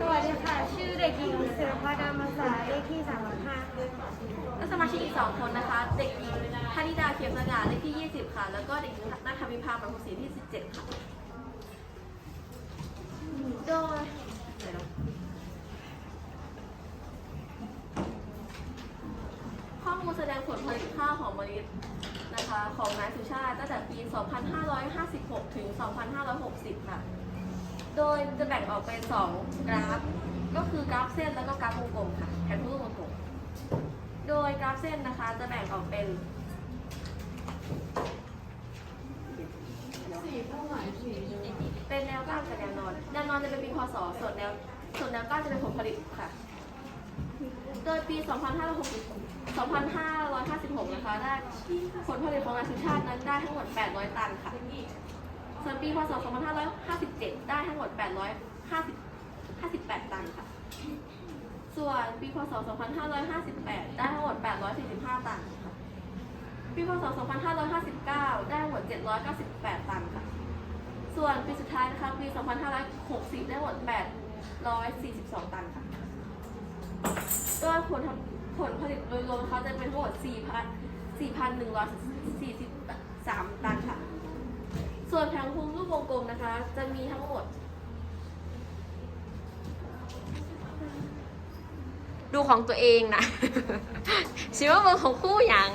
สวัสดีค่ะ ชื่อเด็กหญิงศิรพัฒน์ดามาสาเลขที่3ามห้าและสมาชิกอีก 2 คนนะคะ เด็กหญิงธนิดาเขียมสง่าเลขที่ 20 ค่ะ แล้วก็เด็กหญิงนัทวิภาประภุศรีที่ 17 ค่ะ โดยเดี๋ยข้อมูลแสดงผลผลิตข้าวหอมมะลินะคะ ของนายสุชาติตั้งแต่ปี 2556 ถึง 2560 ค่ะ โดยจะแบ่งออกเป็น2กราฟ ก็คือกราฟเส้นแล้วก็กราฟวงกลมค่ะแผนที่วงกลมโดยกราฟเส้นนะคะจะแบ่งออกเป็นเป็นแนวก้านกับแนวนอน แนวนอนจะเป็นปีพศส่วนแนวส่วนแนวก้านจะเป็นผลผลิตค่ะ โดยปี 2560 2556 นะคะ ได้ผลผลิตของนายสุชาตินั้นได้ทั้งหมด 800 ตันค่ะ ส่วนปีพศ 2557 ได้ ทั้งหมด850 58 ตันค่ะ ส่วนปีพศ 2558 ได้ทั้งหมด 845 ตันค่ะ ปีพศ 2559 ได้ทั้งหมด 798 ตันค่ะ ส่วนปีสุดท้ายนะคะปี 2560 ได้หมด 842 ตันค่ะโดยผลผลผลิตโดยรวมเขาจะเป็นทั้งหมด 4,143 ตันค่ะ ส่วนแผงภูมิรูปวงกลมนะคะ จะมีทั้งหมด ดูของตัวเองนะชิว่าเบอร์ของคู่อย่าง